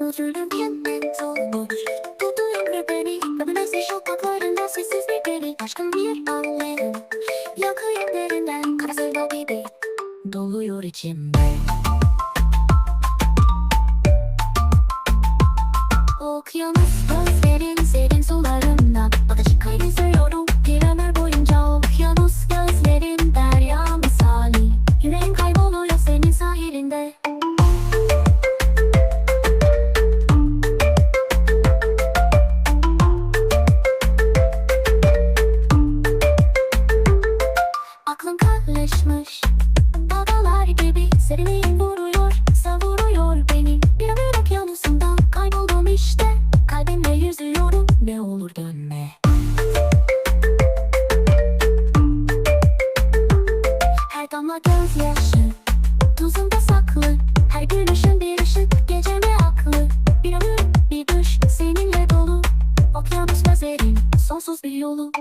Üzülürken en solmuş Tutuyor beni Ömrümüzde sokaklarında sessiz bir deli Aşkın bir alev Yakıyor derinden sevda gibi Doluyor içimde Aklım karışmış Dalgalar gibi seriliğin vuruyor Savuruyor beni. Bir ömür okyanusunda kayboldum işte. Kalbimle yüzüyorum ne olur dönme. Her damla gözyaşı Tuzunda saklı. Her gülüşün bir ışık Geceme aklı. Bir ömür bir düş Seninle dolu. Okyanus gözlerin Sonsuz bir yolu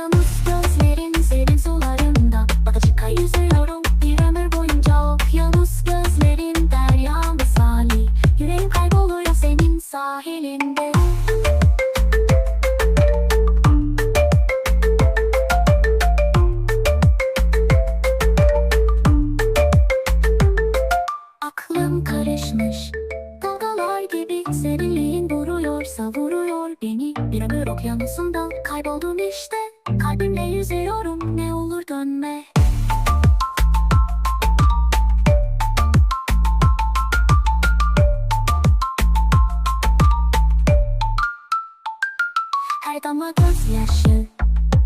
Okyanus gözlerin serin sularında. Bakışıkla yüzüyorum bir ömür boyunca. Okyanus gözlerin derya misali Yüreğim kayboluyor senin sahilinde. Aklım karışmış. Dalgalar gibi serinliğin vuruyor savuruyor beni. Bir ömür okyanusunda kayboldum işte Kalbimle yüzüyorum ne olur dönme. Her damla gözyaşı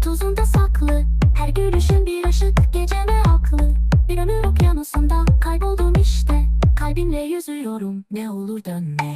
Tuzunda saklı. Her gülüşün bir ışık Geceme aklı Bir ömür okyanusunda Kayboldum işte. Kalbimle yüzüyorum Ne olur dönme